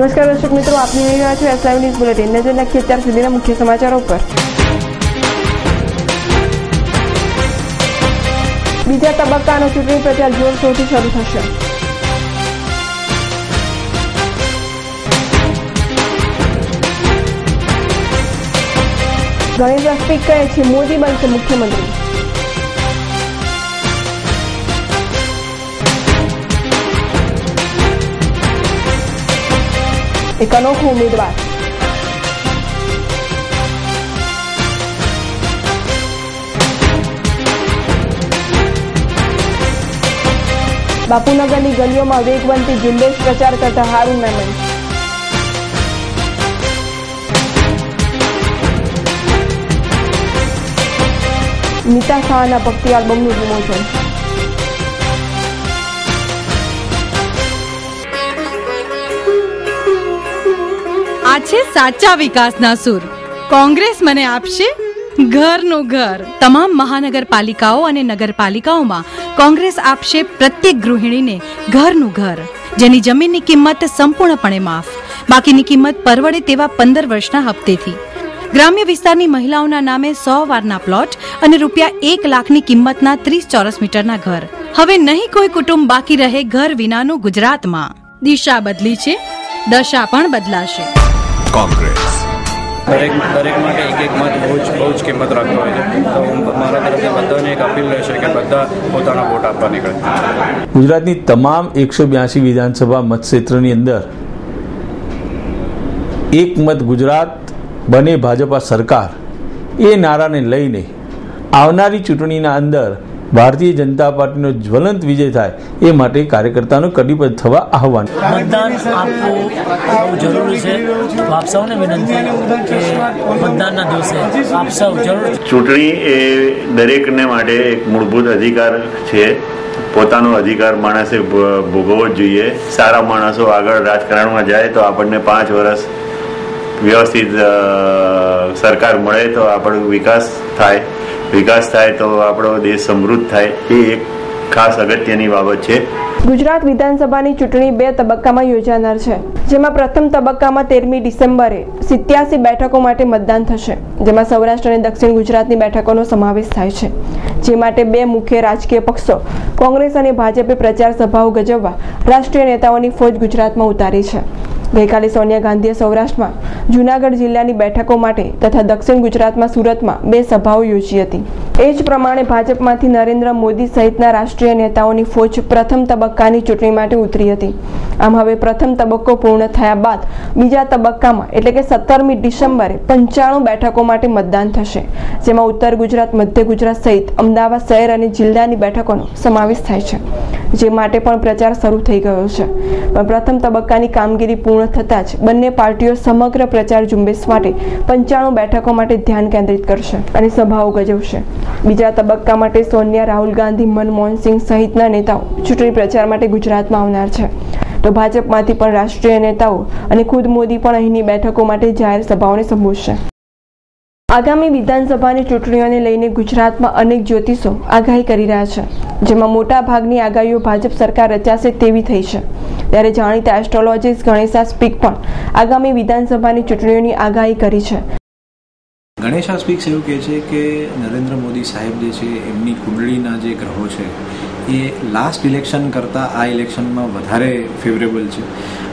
નમસ્કાર દર્શક મિત્રો, આપની જોઈ રહ્યા છો એસ ન્યૂઝ બુલેટિન નજર નાખીએ અત્યાર સુધીના મુખ્ય સમાચારો પર બીજા તબક્કાનો ચૂંટણી પ્રચાર જોરશોરથી શરૂ થશે. ગણેશ રસ્તિક કહે છે, મોદી બનશે મુખ્યમંત્રી. એક અનોખો ઉમેદવાર. બાપુનગરની ગલીઓમાં વેગવંતી ઝુંબેશ પ્રચાર કરતા હારૂન મેમન નીતા શાહના ભક્તિ આલ્બમનું વિમોચન. આ છે સાચા વિકાસના સુર. કોંગ્રેસ મને આપશે ઘરનું ઘર. તમામ મહાનગરપાલિકાઓ અને નગરપાલિકાઓમાં કોંગ્રેસ આપશે પ્રત્યેક ગૃહિણીને ઘરનું ઘર. જેની જમીનની કિંમત સંપૂર્ણપણે માફ. બાકીની કિંમત પરવડે તેવા પંદર વર્ષના હપ્તેથી. ગ્રામ્ય વિસ્તારની મહિલાઓના નામે સો વારના પ્લોટ અને રૂપિયા એક લાખની કિંમતના ત્રીસ ચોરસ મીટરના ઘર. હવે નહીં કોઈ કુટુંબ બાકી રહે ઘર વિનાનું ગુજરાતમાં. દિશા બદલી છે, દશા પણ બદલાશે. કોંગ્રેસ. દરેક દરેક માટે એક એક મત બહુ જ બહુ જ કિંમત રાખતો હોય છે. તો હું મારા તરફથી બધાને એક અપીલ રહેશે કે બધા પોતાનો વોટ આપવા નીકળે. ગુજરાતની તમામ એકસો બ્યાસી વિધાનસભા મતક્ષેત્રની અંદર એક મત ગુજરાત બને ભાજપા સરકાર એ નારાને લઈને આવનારી ચૂંટણીના અંદર ભારતીય જનતા પાર્ટીનો જ્વલંત વિજય થાય એ માટે કાર્યકર્તાનો કટિબદ્ધ થવા આહવાન. મતદાન આપવું જરૂરી છે. આપ સૌને વિનંતી કે મતદાનના દિવસે આપ સૌ જરૂર ચૂંટણી એ દરેકને માટે એક મૂળભૂત અધિકાર છે. પોતાનો અધિકાર માણસે ભોગવવો જ જોઈએ. સારા માણસો આગળ રાજકારણમાં જાય તો આપણને પાંચ વર્ષ વ્યવસ્થિત સરકાર મળે તો આપણો વિકાસ થાય. વિકાસ થાય તો આપણો દેશ સમૃદ્ધ થાય, એ એક ખાસ અગત્યની બાબત છે. ગુજરાત વિધાનસભાની ચૂંટણી બે તબક્કામાં યોજાનાર છે, જેમાં પ્રથમ તબક્કામાં તેરમી ડિસેમ્બરે સિત્યાસી બેઠકો માટે મતદાન થશે, જેમાં સૌરાષ્ટ્ર અને દક્ષિણ ગુજરાતની બેઠકોનો સમાવેશ થાય છે. જે માટે બે મુખ્ય રાજકીય પક્ષો, કોંગ્રેસ અને ભાજપે પ્રચાર સભાઓ ગજવવા રાષ્ટ્રીય નેતાઓની ફોજ ગુજરાતમાં ઉતારી છે. ગઈકાલે સોનિયા ગાંધીએ સૌરાષ્ટ્રમાં જૂનાગઢ જિલ્લાની બેઠકો માટે તથા દક્ષિણ ગુજરાતમાં સુરતમાં બે સભાઓ યોજી હતી. એ જ પ્રમાણે ભાજપમાંથી નરેન્દ્ર મોદી સહિતના રાષ્ટ્રીય નેતાઓની ફોજ પ્રથમ તબક્કાની ચૂંટણી માટે ઉતરી હતી. આમ હવે પ્રથમ તબક્કો પૂર્ણ થયા બાદ બીજા તબક્કામાં, એટલે કે સત્તરમી ડિસેમ્બરે, પંચાણું બેઠકો માટે મતદાન થશે, જેમાં ઉત્તર ગુજરાત, મધ્ય ગુજરાત સહિત અમદાવાદ શહેર અને જિલ્લાની બેઠકોનો સમાવેશ થાય છે, જે માટે પણ પ્રચાર શરૂ થઈ ગયો છે. પણ પ્રથમ તબક્કાની કામગીરી પૂર્ણ થતાં જ બંને પાર્ટીઓ સમગ્ર પ્રચાર ઝુંબેશ માટે પંચાણું બેઠકો માટે ધ્યાન કેન્દ્રિત કરશે અને સભાઓ ગજવશે. બીજા તબક્કા માટે સોનિયા, રાહુલ ગાંધી, મનમોહન સિંહ સહિતના નેતાઓ ચૂંટણી પ્રચાર માટે ગુજરાતમાં આવનાર છે. તો ભાજપમાંથી પણ રાષ્ટ્રીય નેતાઓ અને ખુદ મોદી પણ અહીંની બેઠકો માટે જાહેર સભાઓને સંબોધશે. આગામી વિધાનસભાની ચૂંટણીઓને લઈને ગુજરાતમાં અનેક જ્યોતિષો આગાહી કરી રહ્યા છે. જેમાં મોટા ભાગની આગાહીઓ ભાજપ સરકાર રચાશે તેવી થઈ છે. ત્યારે જાણીતા એસ્ટ્રોલોજીસ્ટ ગણેશા સ્પીક પણ આગામી વિધાનસભાની ચૂંટણીઓની આગાહી કરી છે. ગણેશા સ્પીક્સ એવું કહે છે કે નરેન્દ્ર મોદી સાહેબ જે છે, એમની કુંડળીના જે ગ્રહો છે, એ લાસ્ટ ઇલેક્શન કરતાં આ ઇલેક્શનમાં વધારે ફેવરેબલ છે.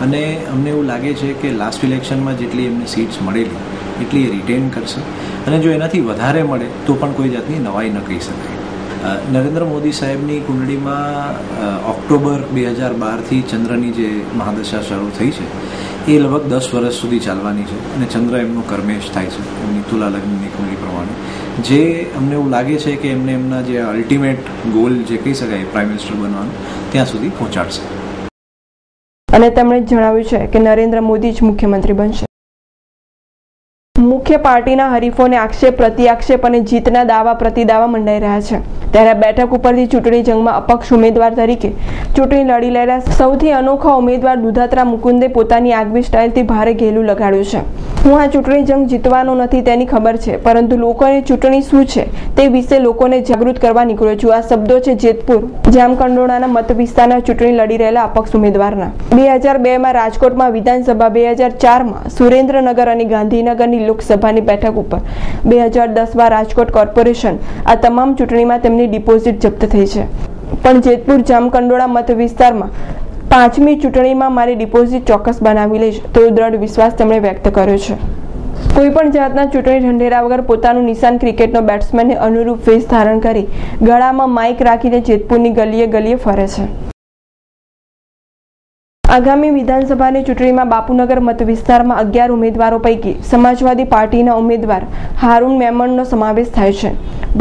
અને અમને એવું લાગે છે કે લાસ્ટ ઇલેક્શનમાં જેટલી એમને સીટ્સ મળેલી, એટલી એ રિટેન કરશે. અને જો એનાથી વધારે મળે, તો પણ કોઈ જાતની નવાઈ ન કહી શકાય. નરેન્દ્ર મોદી સાહેબની કુંડળીમાં ઓક્ટોબર બે હજાર બારથી ચંદ્રની જે મહાદશા શરૂ થઈ છે, એ લગભગ દસ વર્ષ સુધી ચાલવાની છે અને ચંદ્ર એમનો કર્મેશ થાય છે, એમની તુલા લગ્નની કુંડળી પ્રમાણે. જે અમને એવું લાગે છે કે એમને એમના જે અલ્ટિમેટ ગોલ જે કહી શકાય પ્રાઇમ મિનિસ્ટર બનવાનું, ત્યાં સુધી પહોંચાડશે. અને તેમણે જણાવ્યું છે કે નરેન્દ્ર મોદી જ મુખ્યમંત્રી બનશે. મુખ્ય પાર્ટીના હરીફોને આક્ષેપ પ્રતિ આક્ષેપ અને જીતના દાવા પ્રતિ દાવા મંડાઈ રહ્યા છે. ત્યારે બેઠક ઉપરથી ચૂંટણી જંગમાં અપક્ષ ઉમેદવાર તરીકે ચૂંટણી લડી રહેલા સૌથી અનોખા ઉમેદવાર દુધાત્રા મુકુંદે પોતાની આગવી સ્ટાઇલથી ભારે ઘેલું લગાડ્યું છે. હું આ ચૂંટણી જંગ જીતવાનો નથી તેની ખબર છે, પરંતુ લોકોની ચૂંટણી શું છે તે વિશે લોકોને જાગૃત કરવા નીકળ્યો છું. આ શબ્દો છે જેતપુર જામકંડોળાના મત વિસ્તારના ચૂંટણી લડી રહેલા અપક્ષ ઉમેદવારના. બે હજાર બેમાં રાજકોટમાં વિધાનસભા, બે હજાર ચારમાં સુરેન્દ્રનગર અને ગાંધીનગરની લોકસભાની બેઠક ઉપર. બે હજાર દસમાં રાજકોટ કોર્પોરેશન આ તમામ ચૂંટણીમાં તેમની ડિપોઝિટ જપ્ત થઈ છે. પણ જેતપુર જામકંડોળા મત વિસ્તારમાં પાંચમી ચૂંટણીમાં મારી ડિપોઝિટ ચોક્કસ બનાવી લઈશ તેવો દ્રઢ વિશ્વાસ તેમણે વ્યક્ત કર્યો છે. કોઈ પણ જાતના ચૂંટણી ઢંઢેરા વગર પોતાનું નિશાન ક્રિકેટનો બેટ્સમેનને અનુરૂપ વેશ ધારણ કરી ગળામાં માઇક રાખીને જેતપુરની ગલીએ ગલીએ ફરે છે. આગામી વિધાનસભાની ચૂંટણીમાં બાપુનગર મત વિસ્તારમાં અગિયાર ઉમેદવારો પૈકી સમાજવાદી પાર્ટીના ઉમેદવાર હારૂન મેમણનો સમાવેશ થાય છે.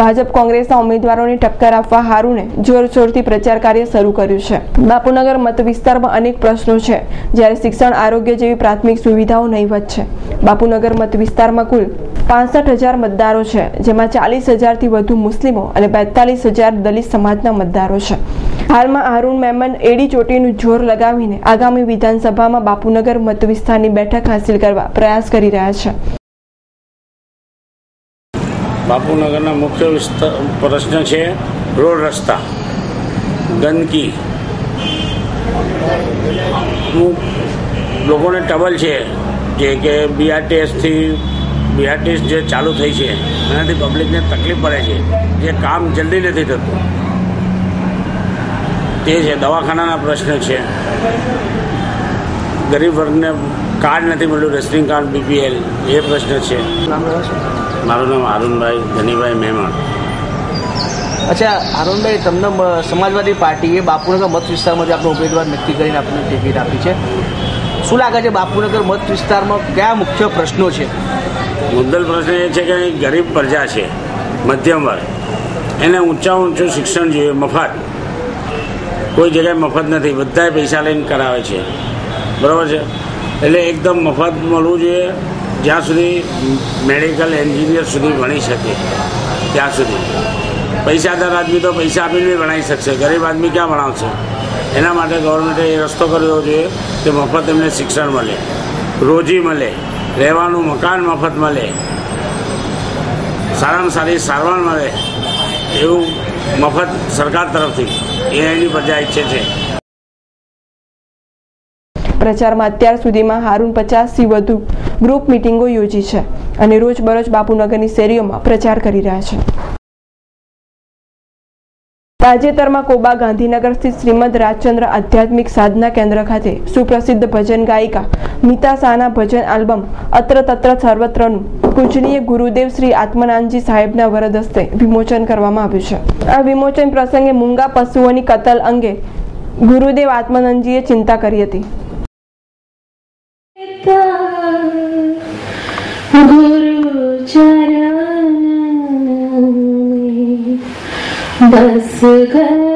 ભાજપ કોંગ્રેસના ઉમેદવારોને ટક્કર આપવા હારૂને જોરશોરથી પ્રચાર કાર્ય શરૂ કર્યું છે. બાપુનગર મત વિસ્તારમાં અનેક પ્રશ્નો છે, જ્યારે શિક્ષણ, આરોગ્ય જેવી પ્રાથમિક સુવિધાઓ નહીવત છે. બાપુનગર મત વિસ્તારમાં કુલ પાસઠ હજાર મતદારો છે, જેમાં ચાલીસ હજારથી વધુ મુસ્લિમો અને બેતાલીસ હજાર દલિત સમાજના મતદારો છે. હાલમાં હારૂન મેમન એડી ચોટીનું જોર લગાવીને આગામી વિધાનસભામાં બાપુનગર મત વિસ્તારની બેઠક હાંસિલ કરવા પ્રયાસ કરી રહ્યા છે. બાપુનગરના મુખ્ય પ્રશ્ન છે, રોડ રસ્તા, ગંદકી. લોકોને ટબલ છે જે કે બીઆરટીએસથી, બીઆરટીએસ જે ચાલુ થઈ છે, એનાથી પબ્લિકને તકલીફ પડે છે. જે કામ જલ્દી નથી થતું. તે છે દવાખાનાના પ્રશ્ન છે. ગરીબ વર્ગને કાર્ડ નથી મળ્યું રેશનિંગ કાર્ડ બીપીએલ એ પ્રશ્ન છે. મારું નામ અરુણભાઈ ધનીભાઈ મહેમાન અચ્છા અરુણભાઈ તમને સમાજવાદી પાર્ટીએ બાપુનગર મત વિસ્તારમાંથી આપણો ઉમેદવાર નક્કી કરીને આપણને ટિકિટ આપી છે. શું લાગે છે બાપુનગર મત વિસ્તારમાં કયા મુખ્ય પ્રશ્નો છે? મુદ્દલ પ્રશ્ન એ છે કે ગરીબ પ્રજા છે મધ્યમ વર્ગ. એને ઊંચા ઊંચું શિક્ષણ જોઈએ મફત. કોઈ જગ્યાએ મફત નથી. બધાએ પૈસા લઈને કરાવે છે. બરાબર છે? એટલે એકદમ મફત મળવું જોઈએ જ્યાં સુધી મેડિકલ એન્જિનિયર સુધી ભણી શકે. ત્યાં સુધી. પૈસાદાર આદમી તો પૈસા આપીને બી ભણાવી શકશે. ગરીબ આદમી ક્યાં ભણાવશે? એના માટે ગવર્મેન્ટે એ રસ્તો કર્યો જોઈએ કે મફત એમને શિક્ષણ મળે. રોજી મળે. રહેવાનું મકાન મફત મળે. સારામાં સારી સારવાર મળે. એવું મફત સરકાર તરફથી એની પ્રજા ઈચ્છે છે પ્રચારમાં અત્યાર સુધીમાં હારૂન પચાસથી વધુ ગ્રુપ મિટિંગો યોજી છે અને રોજબરોજ બાપુનગરની શેરીઓમાં પ્રચાર કરી રહ્યા છે. તાજેતરમાં કોબા ગાંધીનગર સ્થિત શ્રીમદ રાજચંદ્ર આધ્યાત્મિક સાધના કેન્દ્ર ખાતે સુપ્રસિદ્ધ ભજન ગાયિકા મિતા શાહના ભજન આલ્બમ અત્ર તત્ર સર્વત્રનું પૂજનીય ગુરુદેવ શ્રી આત્મનાનજી સાહેબના વરદ હસ્તે વિમોચન કરવામાં આવ્યું છે. આ વિમોચન પ્રસંગે મૂંગા પશુઓની કતલ અંગે ગુરુદેવ આત્મનંદજીએ ચિંતા કરી હતી. बस गयो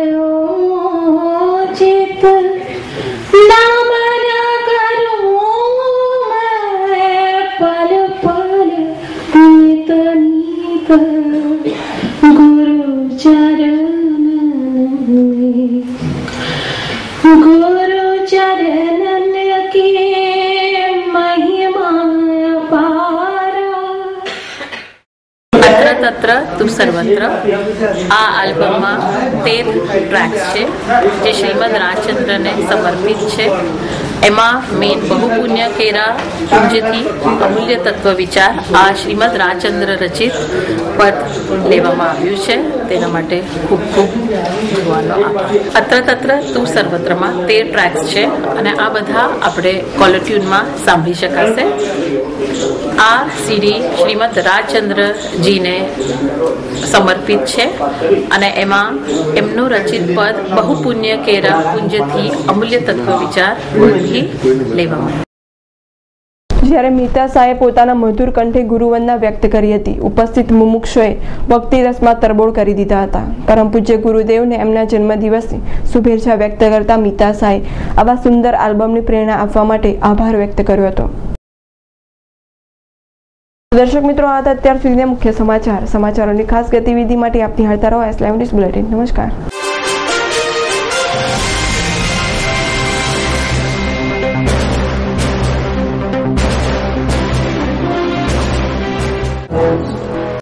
તત્ર, તું સર્વત્ર. આ આલ્બમમાં તેર ટ્રેક્સ છે, જે શ્રીમદ રાજચંદ્રને સમર્પિત છે. એમાં મેન બહુપુણ્ય કેરા પૂજ્યથી અમૂલ્ય તત્વ વિચાર આ શ્રીમદ રાજચંદ્ર રચિત પદ લેવામાં આવ્યું છે. તેના માટે ખૂબ ખૂબ ભગવાનનો આભાર. અત્ર તત્ર તું સર્વત્રમાં તેર ટ્રેક્સ છે અને આ બધા આપણે કોલર ટ્યુનમાં સાંભળી શકાશે. આ સીડી શ્રીમદ રાજચંદ્રજીને સમર્પિત છે અને એમાં એમનું રચિત પદ બહુ પુણ્ય કેરા પુંજથી અમૂલ્ય તત્વ વિચાર લેવામાં જ્યારે મીતા શાહે પોતાના મધુર કંઠે ગુરુવંદના વ્યક્ત કરી હતી, ઉપસ્થિત મુમુક્ષોએ ભક્તિ રસમાં તરબોળ કરી દીધા હતા. પરમ પૂજ્ય ગુરુદેવને એમના જન્મદિવસની શુભેચ્છા વ્યક્ત કરતા મીતા શાહે આવા સુંદર આલ્બમની પ્રેરણા આપવા માટે આભાર વ્યક્ત કર્યો હતો. દર્શક મિત્રો, આ હતા અત્યાર સુધીના મુખ્ય સમાચાર. સમાચારોની ખાસ ગતિવિધિ માટે આપની હાલતા રહો એસ લાઈવ ન્યૂઝ બુલેટિન નમસ્કાર.